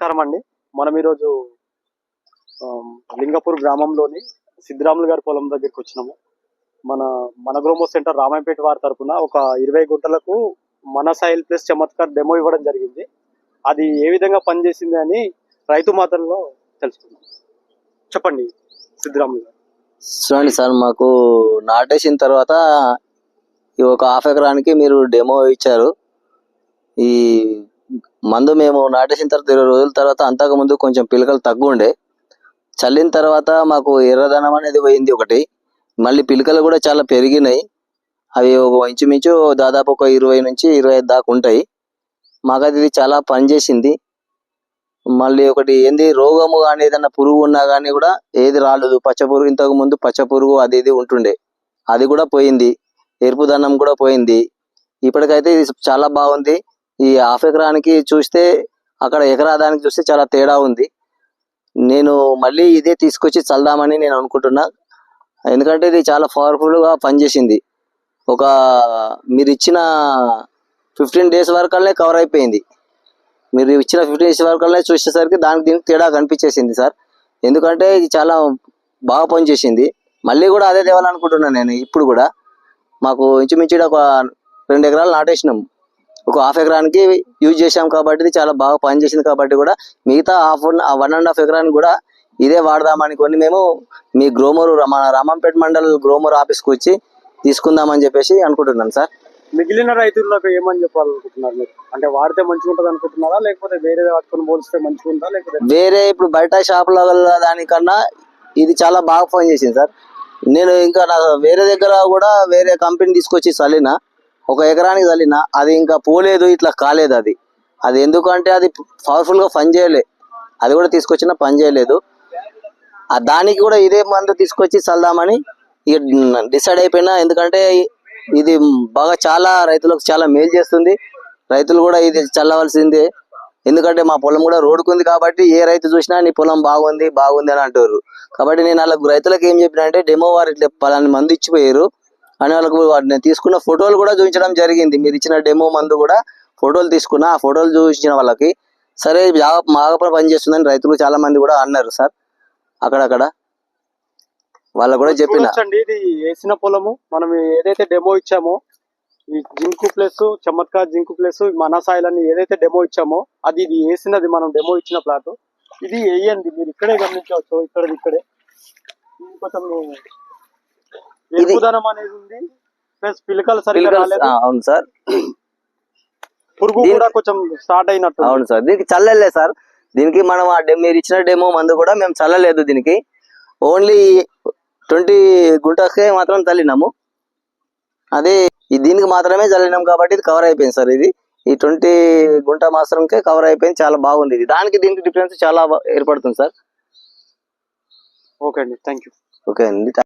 నమస్కారం అండి. మనం ఈరోజు లింగపూర్ గ్రామంలోని సిద్ధరాములు గారి పొలం దగ్గరికి వచ్చినాము. మన మన గ్రోమో సెంటర్ రామాయపేట వారి తరఫున ఒక ఇరవై గుంటలకు మన సాయిల్ ప్లస్ చమత్కార్ డెమో ఇవ్వడం జరిగింది. అది ఏ విధంగా పనిచేసింది అని రైతు మాటల్లో తెలుసుకుందాం. చెప్పండి సిద్ధరాములు గారు. చూడండి సార్ మాకు నాటేసిన తర్వాత ఈ ఒక హాఫ్ ఎకరానికి మీరు డెమో ఇచ్చారు. ఈ మందు మేము నాటేసిన తర్వాత ఇరవై రోజుల తర్వాత అంతకు ముందు కొంచెం పిలకలు తగ్గుండే చల్లిన తర్వాత మాకు ఎర్రదనం అనేది పోయింది ఒకటి. మళ్ళీ పిలకలు కూడా చాలా పెరిగినాయి. అవి ఒక ఇంచుమించు దాదాపు ఒక ఇరవై నుంచి ఇరవై ఐదు దాకా ఉంటాయి. మాకు అది ఇది చాలా పనిచేసింది. మళ్ళీ ఒకటి ఏంది రోగము కానీ ఏదైనా పురుగు ఉన్నా కానీ కూడా ఏది రాలేదు. పచ్చ పురుగు ఇంతకు ముందు పచ్చ పురుగు అది ఇది ఉంటుండే. అది కూడా పోయింది. ఎరుపు దన్నం కూడా పోయింది. ఇప్పటికైతే ఇది చాలా బాగుంది. ఈ హాఫ్ ఎకరానికి చూస్తే అక్కడ ఎకరా దానికి చూస్తే చాలా తేడా ఉంది. నేను మళ్ళీ ఇదే తీసుకొచ్చి చల్దామని నేను అనుకుంటున్నా. ఎందుకంటే ఇది చాలా పవర్ఫుల్గా పనిచేసింది. ఒక మీరు ఇచ్చిన ఫిఫ్టీన్ డేస్ వరకల్నే కవర్ అయిపోయింది. మీరు ఇచ్చిన ఫిఫ్టీన్ డేస్ వరకల్నే చూసేసరికి దానికి దీనికి తేడా కనిపించేసింది సార్. ఎందుకంటే ఇది చాలా బాగా పనిచేసింది. మళ్ళీ కూడా అదే తేవాలనుకుంటున్నాను నేను ఇప్పుడు కూడా. మాకు ఇంచుమించు ఒక రెండు ఎకరాలు నాటేసినాం. ఒక హాఫ్ ఎకరానికి యూజ్ చేసాం కాబట్టి చాలా బాగా పనిచేసింది కాబట్టి కూడా మిగతా హాఫ్ వన్ అండ్ హాఫ్ ఎకరానికి కూడా ఇదే వాడదాం అనుకొని మేము మీ గ్రోమర్ మన రామంపేట మండల్ గ్రోమర్ ఆఫీస్కి వచ్చి తీసుకుందామని చెప్పేసి అనుకుంటున్నాను సార్. మిగిలిన రైతులకు ఏమని చెప్పాలనుకుంటున్నారు మీరు? అంటే వాడితే మంచిగా ఉంటుంది అనుకుంటున్నారా? లేకపోతే వేరే వాటితో పోలిస్తే మంచిగా ఉందా? లేకపోతే వేరే ఇప్పుడు బయట షాపుల దానికన్నా ఇది చాలా బాగా పని చేసింది సార్. నేను ఇంకా నా వేరే దగ్గర కూడా వేరే కంపెనీ తీసుకొచ్చి చల్లిన ఒక ఎకరానికి చల్లిన అది ఇంకా పోలేదు ఇట్లా కాలేదు అది. అది ఎందుకంటే అది పవర్ఫుల్గా పని చేయలే. అది కూడా తీసుకొచ్చిన పని చేయలేదు. ఆ దానికి కూడా ఇదే మందు తీసుకొచ్చి చల్దామని ఇక డిసైడ్ అయిపోయినా. ఎందుకంటే ఇది బాగా చాలా రైతులకు చాలా మేలు చేస్తుంది. రైతులు కూడా ఇది చల్లవలసిందే. ఎందుకంటే మా పొలం కూడా రోడ్డుకుంది కాబట్టి ఏ రైతు చూసినా నీ పొలం బాగుంది బాగుంది అని అంటారు. కాబట్టి నేను అలా రైతులకు ఏం చెప్పిన అంటే డెమో వారు ఇట్లా పలాని మంది ఇచ్చిపోయారు. అని వాళ్ళకు వాటిని నేను తీసుకున్న ఫోటోలు కూడా చూపించడం జరిగింది. మీరు ఇచ్చిన డెమో మందు కూడా ఫోటోలు తీసుకున్న ఆ ఫోటోలు చూపించిన వాళ్ళకి. సరే బాగా బాగా పని చేస్తుందని రైతులు చాలా మంది కూడా అన్నారు సార్. అక్కడక్కడ. వాళ్ళకు కూడా చెప్పిన. ఇది వేసిన పొలము. మనం ఏదైతే డెమో ఇచ్చామో ఈ zinc plus Chamatkar zinc plus మన సాయిల్ ఏదైతే డెమో ఇచ్చామో అది ఇది వేసినది మనం డెమో ఇచ్చిన ప్లాట్. ఇది వేయండి మీరు ఇక్కడే గమనించవచ్చు ఇక్కడ ఇక్కడే. కొంచెం ఎరుపుదనం అనేది ఉంది. ప్లస్ పిలకలు సరిగ్గా పిల్లకలు- రాలేదు. ఆ, అవును సార్. పురుగు దీనికి- కూడా కొంచెం స్టార్ట్ అయినట్టు అవును సార్. దీనికి చల్లలే సార్. దీనికి మనం ఆ మీరు ఇచ్చిన డెమో మందు కూడా మేము చల్లలేదు దీనికి. ఓన్లీ ట్వంటీ గుంటకే మాత్రం చల్లినాము. అదే దీనికి మాత్రమే చల్లినాం కాబట్టి ఇది కవర్ అయిపోయింది సార్ ఇది. ఈ ట్వంటీ గుంట మాత్రంకే కవర్ అయిపోయింది. చాలా బాగుంది ఇది. దానికి దీనికి డిఫరెన్స్ చాలా ఏర్పడుతుంది సార్. ఓకే అండి. థ్యాంక్ యూ ఓకే అండి.